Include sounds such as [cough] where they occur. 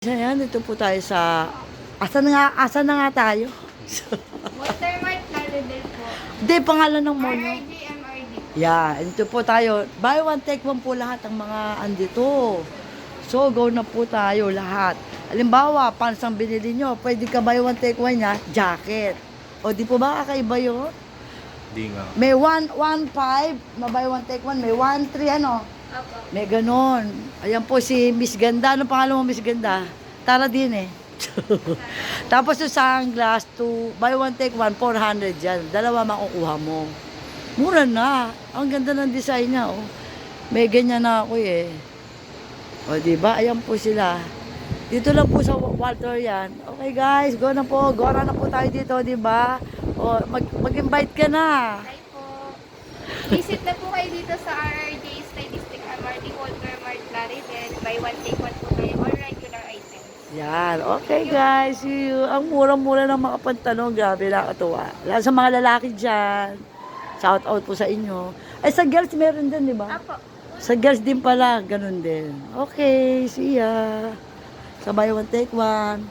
Ayan, dito po tayo sa... Asa na nga, asa na nga tayo? Watermark Lauderdale po. Hindi, pangalan ng mall. RRG, MRD. Yeah, dito po tayo. Buy one, take one po lahat ang mga andito. So, go na po tayo lahat. Halimbawa, pansang binili nyo, pwede ka buy one, take one niya, jacket. O, di po ba kakaiba yun? Di nga. May 1, 1, 5, na buy one, take one. May 1, 3, ano? May ganon. Ayan po si Miss Ganda. Ano pangalan mo, Miss Ganda? Tara din eh. [laughs] Tapos yung sunglass, to buy one, take one, 400 yan. Dalawa makukuha mo. Mura na. Ang ganda ng design niya, oh. May ganyan na ako eh. O, di ba? Ayan po sila. Dito lang po sa Walter yan. Okay guys, go na po. Gora na po tayo dito, di ba? O, mag, mag-invite ka na. Hi po. Visit na po kayo dito sa RRJ Stylistic MRD Watermark Lauderdale. Buy one, take one po kayo. All regular items. Yan. Okay, guys. See you. Ang mura-mura ng mga pantalon. Grabe, nakakatuwa. Lalo sa mga lalaki dyan. Shout out po sa inyo. Ay, sa girls meron din, di ba? Apo. Sa girls din pala, ganun din. Okay, see ya. Sa buy one, take one.